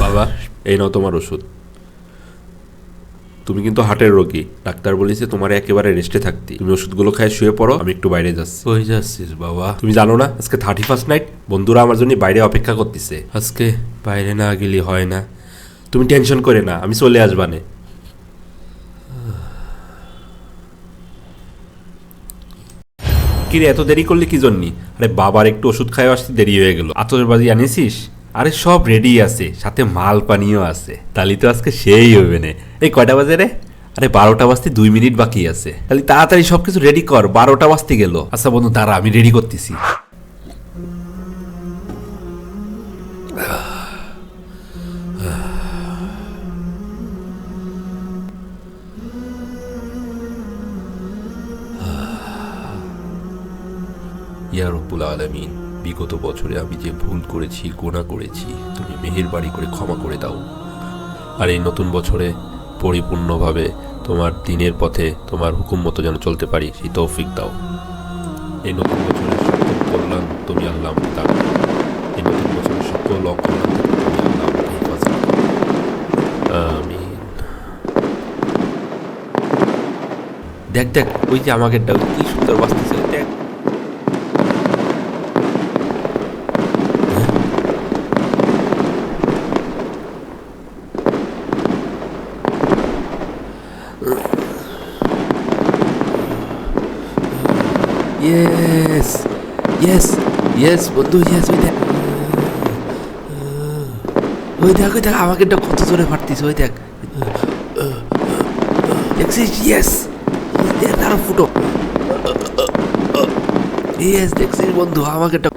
বাবা এই নাও তোমার ওষুধ। তুমি কিন্তু হার্টের রোগী। ডাক্তার বলেছে তোমার একেবারে রেস্টে থাকতে। তুমি ওষুধগুলো খায় শুয়ে পড়ো আমি একটু বাইরে যাচ্ছি। কই যাচ্ছিস বাবা? তুমি জানো না আজকে থার্টি ফার্স্ট নাইট বন্ধুরা আমার জন্য বাইরে অপেক্ষা করতেছে। আজকে বাইরে না গেলে হয় না। তুমি টেনশন করে না আমি চলে আসবানে। কিরে, এত দেরি করলে কি জন্যি? আরে বাবার একটু ওষুধ খাই আসতে দেরি হয়ে গেল। আতসবাজি আনিসিস? আরে সব রেডি আছে, সাথে মাল পানিও আছে। তালি তো আজকে সেই হবে না। এই কয়টা বাজে রে? আরে বারোটা বাজতে দুই মিনিট বাকি আছে। তাহলে তাড়াতাড়ি সবকিছু রেডি কর, বারোটা বাজতে গেল। আচ্ছা বন্ধু, দাঁড়া, আমি রেডি করতেছি। ইয়া রব্বুল আলমিন, বিগত বছরে আমি যে ভুল করেছি গোনা করেছি, তুমি মেহেরবাড়ি করে ক্ষমা করে দাও। আর এই নতুন বছরে পরিপূর্ণভাবে তোমার দিনের পথে তোমার হুকুম মতো যেন চলতে পারি, সেই তৌফিক দাও। এই নতুন বছরের সকল কল্যাণ তুমি আল্লাহ দাও এই নতুন বছরের সকল অকল্যাণ তুমি আল্লাহ। আমিন। দেখ দেখ, ওই যে আমাকে কি সুন্দর বাঁচতেছে দেখ। ইয়েস ইয়েস ইয়েস বন্ধু ইয়েস ওই দেখ। ওই দেখ ওই দেখ, আমাকে একটা কত জোরে ফাটতিস ওই দেখ। দেখছিস ইয়েস তার ফুটো। ইয়েস দেখছিস বন্ধু, আমাকে একটা